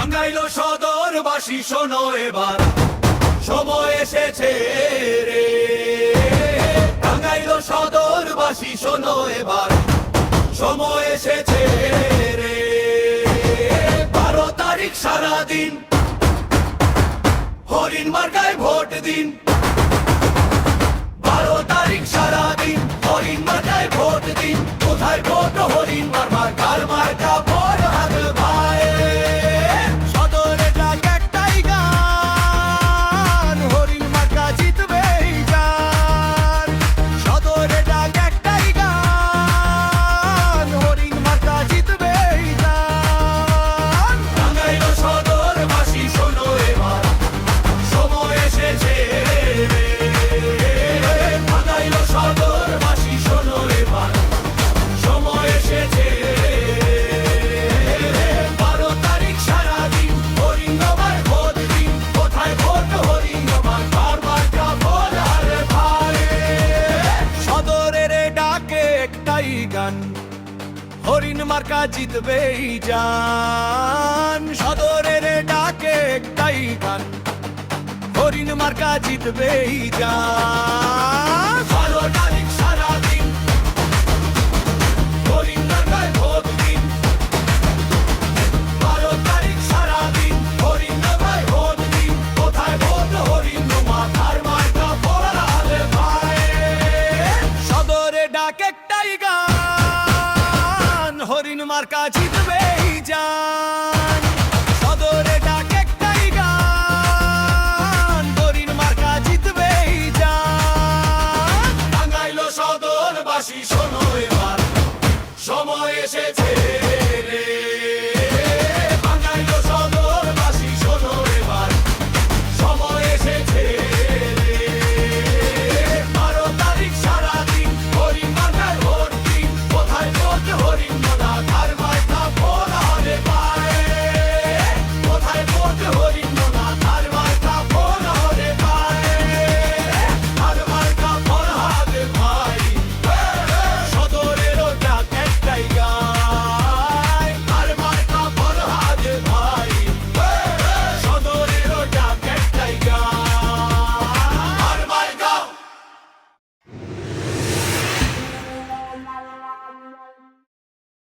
টাঙ্গাইলো সদরবাসী, শোনো এবার। সময় এসেছে রে। টাঙ্গাইলো সদরবাসী, শোনো এবার। সময় এসেছে রে। বারো তারিখ সারাদিন, হরিণ মার্কায় ভোট দিন। বারো তারিখ সারাদিন, হরিণ মার্কায় ভোট দিন। কোথায় ভোট? হরিণ মার্মার কার মার্কা গান হরিণ মার্কা জিতবেই যান সদরের ডাকে একটাই গান হরিণ মার্কা জিতবেই জান। মার্কা জিতবেই যান। সদরে ডাক একটাই গান হরিণ মার্কা জিতবেই যান। টাঙ্গাইলো সদরবাসী, শোনো এবার। সময় এসেছে